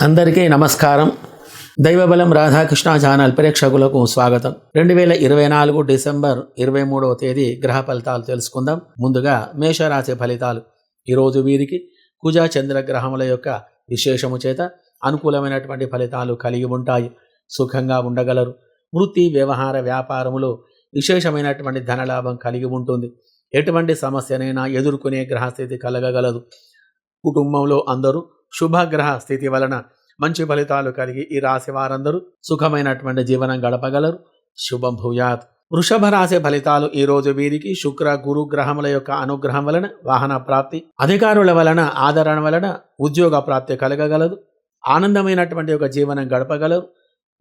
అందరికీ నమస్కారం. దైవబలం రాధాకృష్ణ ఛానల్ ప్రేక్షకులకు స్వాగతం. రెండు వేల ఇరవై నాలుగు డిసెంబర్ ఇరవై మూడవ తేదీ గ్రహ ఫలితాలు తెలుసుకుందాం. ముందుగా మేషరాశి ఫలితాలు. ఈరోజు వీరికి కుజ చంద్ర గ్రహముల యొక్క విశేషము చేత అనుకూలమైనటువంటి ఫలితాలు కలిగి ఉంటాయి. సుఖంగా ఉండగలరు. వృత్తి వ్యవహార వ్యాపారములో విశేషమైనటువంటి ధనలాభం కలిగి ఉంటుంది. ఎటువంటి సమస్యనైనా ఎదుర్కొనే గ్రహస్థితి కలగగలదు. కుటుంబంలో అందరూ శుభగ్రహ స్థితి వలన మంచి ఫలితాలు కలిగి ఈ రాశి వారందరూ సుఖమైనటువంటి జీవనం గడపగలరు. శుభం భూయాత్. వృషభ రాశి ఫలితాలు ఈ రోజు వీరికి శుక్ర గురు గ్రహముల యొక్క అనుగ్రహం వలన వాహన ప్రాప్తి అధికారుల వలన ఆదరణ వలన ఉద్యోగ ప్రాప్తి కలగగలదు. ఆనందమైనటువంటి ఒక జీవనం గడపగలరు.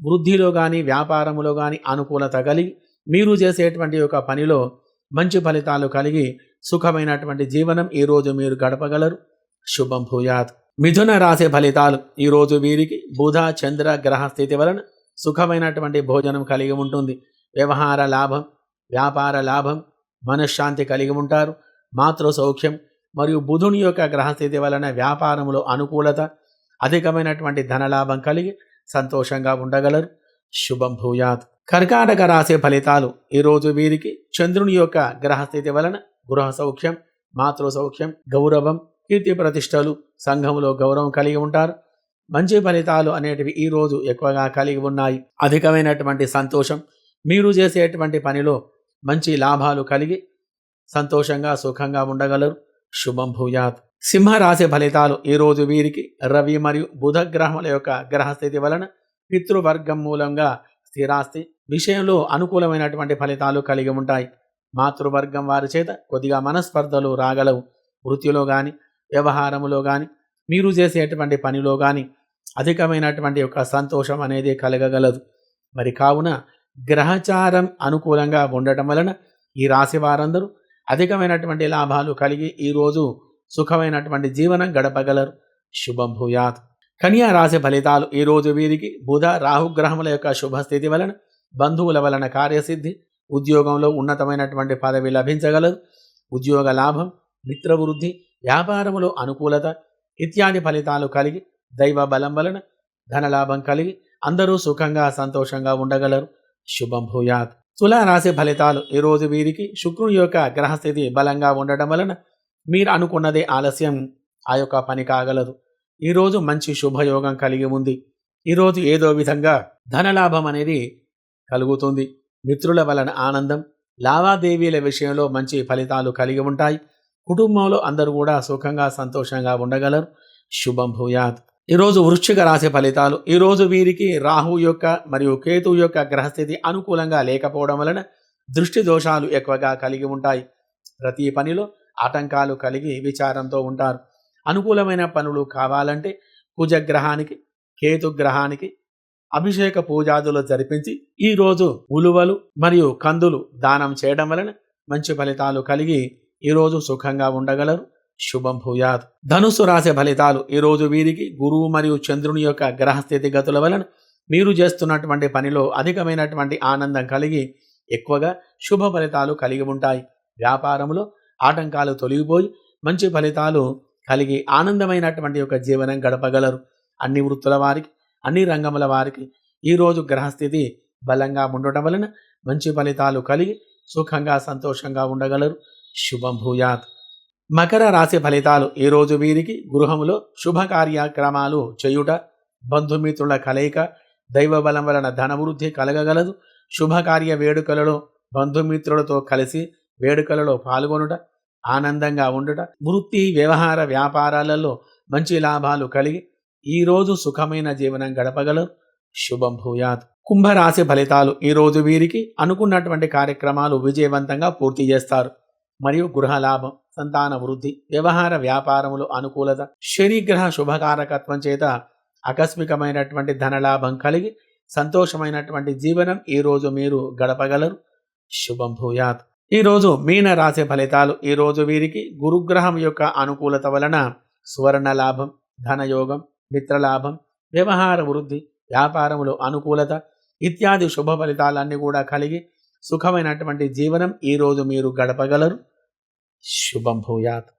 వృద్ధిలో కానీ వ్యాపారములో కానీ అనుకూలత కలిగి మీరు చేసేటువంటి ఒక పనిలో మంచి ఫలితాలు కలిగి సుఖమైనటువంటి జీవనం ఈ రోజు మీరు గడపగలరు. శుభం భూయాత్. మిథున రాశి ఫలితాలు. ఈరోజు వీరికి బుధ చంద్ర గ్రహ స్థితి వలన సుఖమైనటువంటి భోజనం కలిగి ఉంటుంది. వ్యవహార లాభం వ్యాపార లాభం మనశ్శాంతి కలిగి ఉంటారు. మాతృ సౌఖ్యం మరియు బుధుని యొక్క గ్రహస్థితి వలన వ్యాపారములో అనుకూలత అధికమైనటువంటి ధనలాభం కలిగి సంతోషంగా ఉండగలరు. శుభం భూయాత్. కర్కాటక రాశి ఫలితాలు. ఈరోజు వీరికి చంద్రుని యొక్క గ్రహస్థితి వలన గృహ సౌఖ్యం మాతృ సౌఖ్యం గౌరవం కీర్తి ప్రతిష్టలు సంఘంలో గౌరవం కలిగి ఉంటారు. మంచి ఫలితాలు అనేటివి ఈ రోజు ఎక్కువగా కలిగి ఉన్నాయి. అధికమైనటువంటి సంతోషం మీరు చేసేటువంటి పనిలో మంచి లాభాలు కలిగి సంతోషంగా సుఖంగా ఉండగలరు. శుభం భూయాత్. సింహరాశి ఫలితాలు ఈ రోజు వీరికి రవి మరియు బుధ గ్రహముల యొక్క గ్రహస్థితి వలన పితృవర్గం మూలంగా స్థిరాస్తి విషయంలో అనుకూలమైనటువంటి ఫలితాలు కలిగి ఉంటాయి. మాతృవర్గం వారి చేత కొద్దిగా మనస్పర్ధలు రాగలవు. వృత్తిలో కానీ వ్యవహారములో కానీ మీరు చేసేటువంటి పనిలో కానీ అధికమైనటువంటి యొక్క సంతోషం అనేది కలగగలదు. మరి కావున గ్రహచారం అనుకూలంగా ఉండటం వలన ఈ రాశి వారందరూ అధికమైనటువంటి లాభాలు కలిగి ఈరోజు సుఖమైనటువంటి జీవనం గడపగలరు. శుభం భూయాత్. కన్యా రాశి ఫలితాలు ఈరోజు వీరికి బుధ రాహుగ్రహముల యొక్క శుభస్థితి వలన బంధువుల వలన కార్యసిద్ధి ఉద్యోగంలో ఉన్నతమైనటువంటి పదవి లభించగలదు. ఉద్యోగ లాభం మిత్రవృద్ధి వ్యాపారములో అనుకూలత ఇత్యాది ఫలితాలు కలిగి దైవ బలం వలన ధనలాభం కలిగి అందరూ సుఖంగా సంతోషంగా ఉండగలరు. శుభం భూయాత్. తులారాశి ఫలితాలు ఈరోజు వీరికి శుక్రుని యొక్క గ్రహస్థితి బలంగా ఉండటం వలన మీరు అనుకున్నదే ఆలస్యం ఆ యొక్క పని కాగలదు. ఈరోజు మంచి శుభయోగం కలిగి ఉంది. ఈరోజు ఏదో విధంగా ధనలాభం అనేది కలుగుతుంది. మిత్రుల వలన ఆనందం లావాదేవీల విషయంలో మంచి ఫలితాలు కలిగి ఉంటాయి. కుటుంబంలో అందరూ కూడా సుఖంగా సంతోషంగా ఉండగలరు. శుభం భూయాత్. ఈరోజు వృశ్చిక రాశి ఫలితాలు. ఈరోజు వీరికి రాహు యొక్క మరియు కేతు యొక్క గ్రహస్థితి అనుకూలంగా లేకపోవడం వలన దృష్టి దోషాలు ఎక్కువగా కలిగి ఉంటాయి. ప్రతి పనిలో ఆటంకాలు కలిగి విచారంతో ఉంటారు. అనుకూలమైన పనులు కావాలంటే కుజగ్రహానికి కేతు గ్రహానికి అభిషేక పూజాదులు జరిపించి ఈరోజు ఉలువలు మరియు కందులు దానం చేయడం వలన మంచి ఫలితాలు కలిగి ఈరోజు సుఖంగా ఉండగలరు. శుభం భూయాత్. ధనుస్సు రాసే ఫలితాలు ఈరోజు వీరికి గురువు మరియు చంద్రుని యొక్క గ్రహస్థితి గతుల వలన మీరు చేస్తున్నటువంటి పనిలో అధికమైనటువంటి ఆనందం కలిగి ఎక్కువగా శుభ ఫలితాలు కలిగి ఉంటాయి. వ్యాపారంలో ఆటంకాలు తొలగిపోయి మంచి ఫలితాలు కలిగి ఆనందమైనటువంటి యొక్క జీవనం గడపగలరు. అన్ని వృత్తుల వారికి అన్ని రంగముల వారికి ఈరోజు గ్రహస్థితి బలంగా ఉండటం వలన మంచి ఫలితాలు కలిగి సుఖంగా సంతోషంగా ఉండగలరు. శుభం భూయాత్ మకర రాశి ఫలితాలు ఈరోజు వీరికి గృహములో శుభ కార్యక్రమాలు చేయుట బంధుమిత్రుల కలయిక దైవ బలం వలన ధనవృద్ధి కలగగలదు. శుభకార్య వేడుకలలో బంధుమిత్రులతో కలిసి వేడుకలలో పాల్గొనుట ఆనందంగా ఉండుట వృత్తి వ్యవహార వ్యాపారాలలో మంచి లాభాలు కలిగి ఈరోజు సుఖమైన జీవనం గడపగలరు. శుభం భూయాత్ కుంభరాశి ఫలితాలు ఈరోజు వీరికి అనుకున్నటువంటి కార్యక్రమాలు విజయవంతంగా పూర్తి చేస్తారు. మరియు గృహలాభం సంతాన వృద్ధి వ్యవహార వ్యాపారములు అనుకూలత శనిగ్రహ శుభకారకత్వం చేత ఆకస్మికమైనటువంటి ధనలాభం కలిగి సంతోషమైనటువంటి జీవనం ఈ రోజు మీరు గడపగలరు. శుభం భూయాత్. ఈరోజు మీన రాశి ఫలితాలు ఈరోజు వీరికి గురుగ్రహం యొక్క అనుకూలత వలన సువర్ణ లాభం ధనయోగం మిత్రలాభం వ్యవహార వృద్ధి వ్యాపారములో అనుకూలత ఇత్యాది శుభ ఫలితాలన్నీ కూడా కలిగి సుఖమైనటువంటి జీవనం ఈరోజు మీరు గడపగలరు. శుభం భూయాత్.